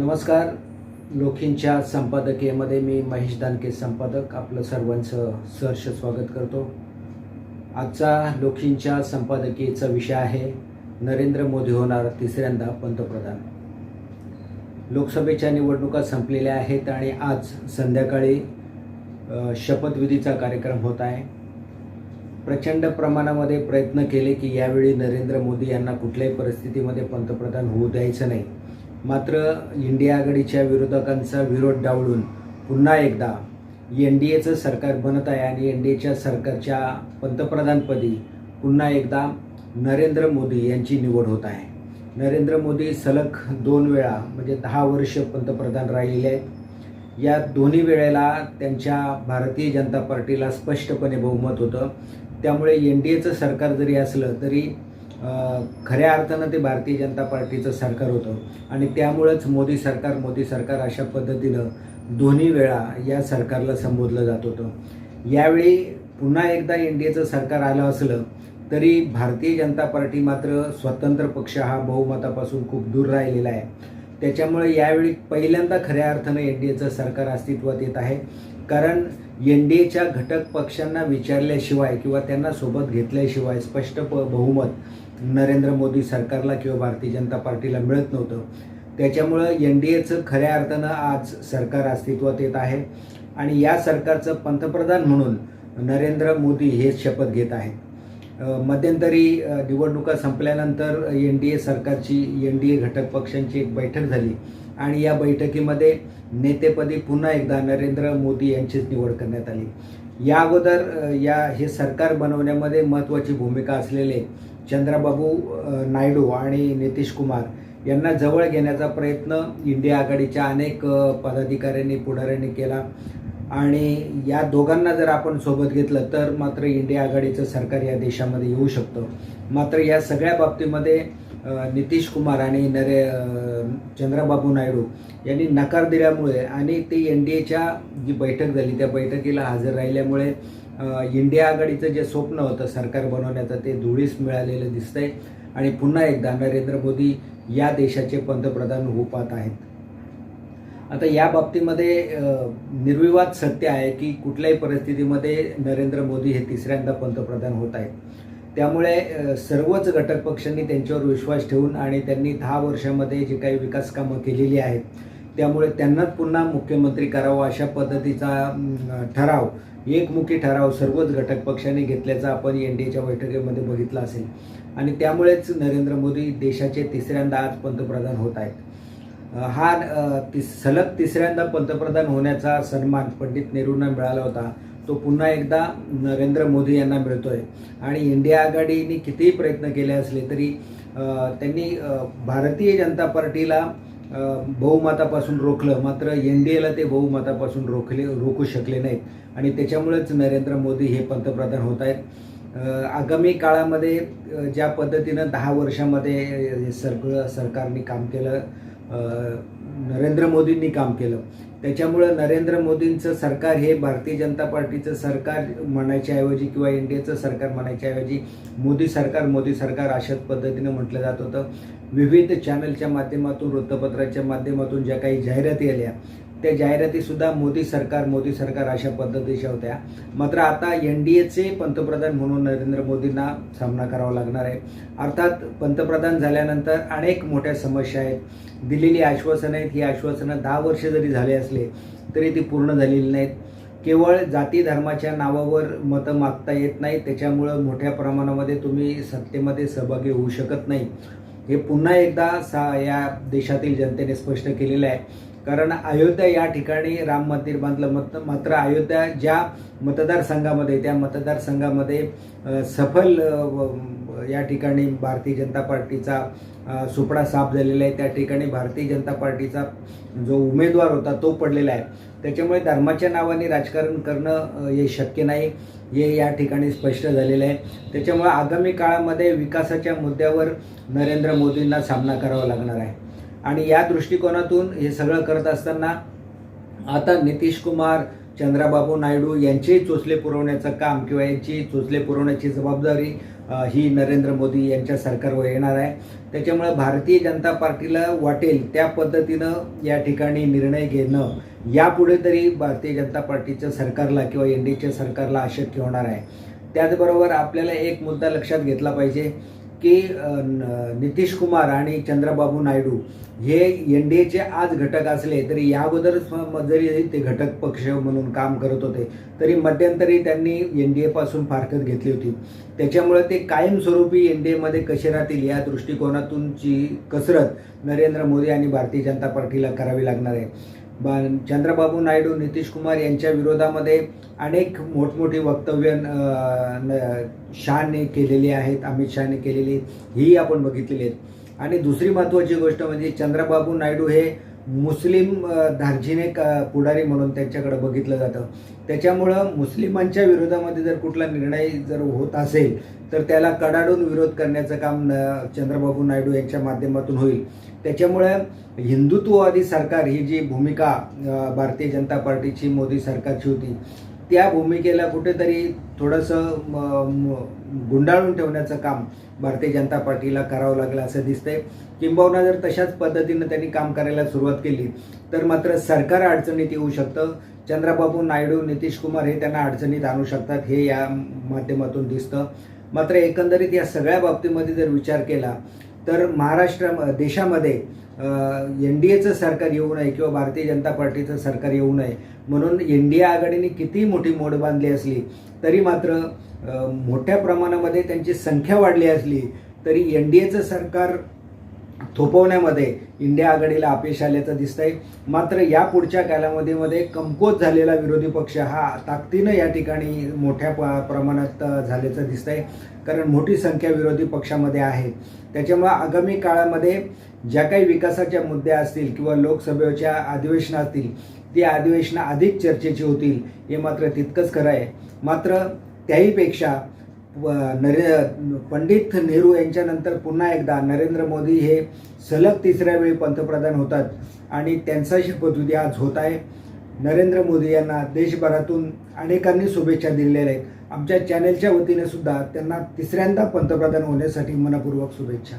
नमस्कार. लोखींच्या संपादकीयमध्ये मी महेश दानके संपादक. आपलं सर्वांचं सहर्ष स्वागत करतो. आजचा लोखींच्या संपादकीयचा विषय आहे नरेंद्र मोदी होणार तिसऱ्यांदा पंतप्रधान. लोकसभेच्या निवडणुका संपलेल्या आहेत आणि आज संध्याकाळी शपथविधीचा कार्यक्रम होत आहे. प्रचंड प्रमाणामध्ये प्रयत्न केले की यावेळी नरेंद्र मोदी यांना कुठल्याही परिस्थितीमध्ये पंतप्रधान होऊ द्यायचं नाही. मात्र इंडिया आघाडीच्या विरोधकांचा विरोध डावळून पुन्हा एकदा एन डी एचं सरकार बनत आहे आणि एन डी एच्या सरकारच्या पंतप्रधानपदी पुन्हा एकदा नरेंद्र मोदी यांची निवड होत आहे. नरेंद्र मोदी सलग दोन वेळा म्हणजे दहा वर्ष पंतप्रधान राहिलेले आहेत. या दोन्ही वेळेला त्यांच्या भारतीय जनता पार्टीला स्पष्टपणे बहुमत होतं. त्यामुळे एन डी एचं सरकार जरी असलं तरी खऱ्या अर्थानं ते भारतीय जनता पार्टीचं सरकार होतं. आणि त्यामुळंच मोदी सरकार मोदी सरकार अशा पद्धतीनं दोन्ही वेळा या सरकारला संबोधलं जात होतं. यावेळी पुन्हा एकदा एन डी एचं सरकार आलं असलं तरी भारतीय जनता पार्टी मात्र स्वतंत्र पक्ष हा बहुमतापासून खूप दूर राहिलेला आहे. त्याच्यामुळे यावेळी पहिल्यांदा खऱ्या अर्थानं एन डी एचं सरकार अस्तित्वात येत आहे. कारण एन डी एच्या घटक पक्षांना विचारल्याशिवाय किंवा त्यांना सोबत घेतल्याशिवाय स्पष्ट प बहुमत नरेंद्र मोदी सरकारला किंवा भारतीय जनता पार्टीला मिळत नव्हतं. त्याच्यामुळं एन डी एचं खऱ्या अर्थानं आज सरकार अस्तित्वात येत आहे. आणि या सरकारचं पंतप्रधान म्हणून नरेंद्र मोदी हे शपथ घेत आहेत. मध्यंतरी निवडणुका संपल्यानंतर एन डी ए सरकारची एन डी ए घटक पक्षांची एक बैठक झाली. आणि या बैठकीमध्ये नेतेपदी पुन्हा एकदा नरेंद्र मोदी यांचीच निवड करण्यात आली. या अगोदर या हे सरकार बनवण्यामध्ये महत्त्वाची भूमिका असलेले चंद्राबाबू नायडू आणि नितीश कुमार यांना जवळ घेण्याचा प्रयत्न इंडिया आघाडीच्या अनेक पदाधिकाऱ्यांनी पुढाऱ्यांनी केला. आणि या दोघांना जर आपण सोबत घेतलं तर मात्र इंडिया आघाडीचं सरकार या देशामध्ये येऊ शकतं. मात्र या सगळ्या बाबतीमध्ये नितीश कुमार आणि नरे चंद्राबाबू नायडू यांनी नकार दिल्यामुळे आणि ते एन डी एच्या जी बैठक झाली त्या बैठकीला हजर राहिल्यामुळे इंडिया आघाडीचं जे स्वप्न होतं सरकार बनवण्याचं ते धुळीस मिळालेलं दिसतंय. आणि पुन्हा एकदा नरेंद्र मोदी या देशाचे पंतप्रधान होऊ पाहत आहेत. आता या बाबतीमध्ये निर्विवाद सत्य आहे की कुठल्याही परिस्थितीमध्ये नरेंद्र मोदी हे तिसऱ्यांदा पंतप्रधान होत आहेत. त्यामुळे सर्वच घटक पक्षांनी त्यांच्यावर विश्वास ठेवून आणि त्यांनी दहा वर्षामध्ये जी काही विकास कामं केलेली आहेत त्यामुळे त्यांनाच पुन्हा मुख्यमंत्री करावं अशा पद्धतीचा ठराव एकमुखी ठराव सर्वच घटक पक्षाने घेतल्याचा आपण एन डी एच्या बैठकीमध्ये बघितला असेल. आणि त्यामुळेच नरेंद्र मोदी देशाचे तिसऱ्यांदा आज पंतप्रधान होत आहेत. हा तिस सलग तिसऱ्यांदा पंतप्रधान होण्याचा सन्मान पंडित नेहरूंना मिळाला होता. तो पुन्हा एकदा नरेंद्र मोदी यांना मिळतोय. आणि इंडिया आघाडीने कितीही प्रयत्न केले असले तरी त्यांनी भारतीय जनता पार्टीला बहुमतापासून रोखलं. मात्र एन डी एला ते बहुमतापासून रोखले रोखू शकले नाहीत. आणि त्याच्यामुळेच नरेंद्र मोदी हे पंतप्रधान होत आहेत. आगामी काळामध्ये ज्या पद्धतीनं दहा वर्षामध्ये सगळं सरकारने काम केलं नरेंद्र मोदींनी काम केलं. त्याच्यामुळं नरेंद्र मोदींचं सरकार हे भारतीय जनता पार्टीचं सरकार म्हणायच्याऐवजी किंवा एन डी एचं सरकार म्हणायच्याऐवजी मोदी सरकार मोदी सरकार अशाच पद्धतीनं म्हटलं जात होतं. विविध चॅनलच्या माध्यमातून वृत्तपत्राच्या माध्यमातून ज्या काही जाहिराती आल्या त्या जाहिरातीसुद्धा मोदी सरकार मोदी सरकार अशा पद्धतीच्या होत्या. मात्र आता एन डी एचे पंतप्रधान म्हणून नरेंद्र मोदींना सामना करावा लागणार आहे. अर्थात पंतप्रधान झाल्यानंतर अनेक मोठ्या समस्या आहेत. दिलेली आश्वासनं आहेत. ही आश्वासनं दहा वर्ष जरी झाले असले तरी ती पूर्ण झालेली नाहीत. केवळ जाती धर्माच्या नावावर मतं मागता येत नाही. त्याच्यामुळं मोठ्या प्रमाणामध्ये तुम्ही सत्तेमध्ये सहभागी होऊ शकत नाही. हे पुन्हा एकदा सा या देशातील जनतेने स्पष्ट केलेलं आहे. कारण अयोध्या या ठिकाणी राम मंदिर बांधलं मत मात्र अयोध्या ज्या मतदारसंघामध्ये त्या मतदारसंघामध्ये सफल या ठिकाणी भारतीय जनता पार्टीचा सुपडा साफ झालेला आहे. त्या ठिकाणी भारतीय जनता पार्टीचा जो उमेदवार होता तो पडलेला आहे. त्याच्यामुळे धर्माच्या नावाने राजकारण करणं हे शक्य नाही. हे या ठिकाणी स्पष्ट झालेलं आहे. त्याच्यामुळे आगामी काळामध्ये विकासाच्या मुद्द्यावर नरेंद्र मोदींना सामना करावा लागणार आहे. आणि या दृष्टिकोनातून हे सगळं करत असताना आता नितीश कुमार चंद्राबाबू नायडू यांचेही चोचले पुरवण्याचं काम किंवा यांची चोचले पुरवण्याची जबाबदारी ही नरेंद्र मोदी यांच्या सरकारवर येणार आहे. त्याच्यामुळे भारतीय जनता पार्टीला वाटेल त्या पद्धतीनं या ठिकाणी निर्णय घेणं. यापुढे तरी भारतीय जनता पार्टीच्या सरकारला किंवा एन डी एच्या सरकारला अशक्य होणार आहे. त्याचबरोबर आपल्याला एक मुद्दा लक्षात घेतला पाहिजे. की न- नितीश कुमार आणि चंद्रबाबू नायडू हे एन डी एचे आज घटक असले तरी या अगोदर जरी ते घटक पक्ष म्हणून काम करत होते तरी मध्यंतरी त्यांनी एन डी एपासून फारकत घेतली होती. त्याच्यामुळे ते कायमस्वरूपी एन डी एमध्ये कसे राहतील या दृष्टिकोनातूनची कसरत नरेंद्र मोदी आणि भारतीय जनता पार्टीला करावी लागणार आहे. बा चंद्रबाबू नायडू नितीश कुमार यांच्या विरोधामध्ये अनेक मोठमोठी वक्तव्य न- शहाने केलेली आहेत अमित शहाने केलेली ही आपण बघितलेली आहेत. आणि दुसरी महत्त्वाची गोष्ट म्हणजे चंद्रबाबू नायडू हे मुस्लिम अं, क- पुढारी म्हणून त्यांच्याकडे बघितलं जातं. त्याच्यामुळं मुस्लिमांच्या विरोधामध्ये जर कुठला निर्णय जर होत असेल तर त्याला कडाडून विरोध करण्याचं काम चंद्रबाबू नायडू यांच्या माध्यमातून होईल. त्याच्यामुळे हिंदुत्ववादी सरकार ही जी भूमिका भारतीय जनता पार्टीची मोदी सरकारची होती त्या भूमिकेला कुठेतरी थोडंसं गुंडाळून ठेवण्याचं काम भारतीय जनता पार्टीला करावं लागलं असं दिसतंय. किंबहुना जर तशाच पद्धतीनं त्यांनी काम करायला सुरुवात केली तर मात्र सरकार अडचणीत येऊ शकतं. चंद्रबाबू नायडू नितीश कुमार हे त्यांना अडचणीत आणू शकतात हे या माध्यमातून दिसतं. मात्र एकंदरीत या सगळ्या बाबतीमध्ये जर विचार केला तर महाराष्ट्र देशामध्ये एन डी एचं सरकार येऊ नये किंवा भारतीय जनता पार्टीचं सरकार येऊ नये म्हणून एन डी ए आघाडीने किती मोठी मोड बांधली असली तरी मात्र मोठ्या प्रमाणामध्ये त्यांची संख्या वाढली असली तरी एन डी एचं सरकार थोपवण्यामध्ये इंडिया आघाडीला अपयश आल्याचं दिसतंय. मात्र या पुढच्या कालावधीमध्ये कमकुवत झालेला विरोधी पक्ष हा ताकदीनं या ठिकाणी मोठ्या प- प्रमाणात झाल्याचं दिसतंय. कारण मोठी संख्या विरोधी पक्षामध्ये आहे. त्याच्यामुळे आगामी काळामध्ये ज्या काही विकासाच्या मुद्दे असतील किंवा लोकसभेच्या अधिवेशनं असतील ती अधिवेशनं अधिक चर्चेची होतील हे मात्र तितकंच खरं आहे. मात्र त्याहीपेक्षा नरे पंडित नेहरू यांच्यानंतर पुन्हा एकदा नरेंद्र मोदी हे सलग तिसऱ्या वेळी पंतप्रधान होतात आणि त्यांचा शपथविधी आज होत आहे. नरेंद्र मोदी यांना देशभरातून अनेकांनी शुभेच्छा दिलेल्या आहेत. आमच्या चॅनेलच्या वतीने सुद्धा त्यांना तिसऱ्यांदा पंतप्रधान होण्यासाठी मनपूर्वक शुभेच्छा.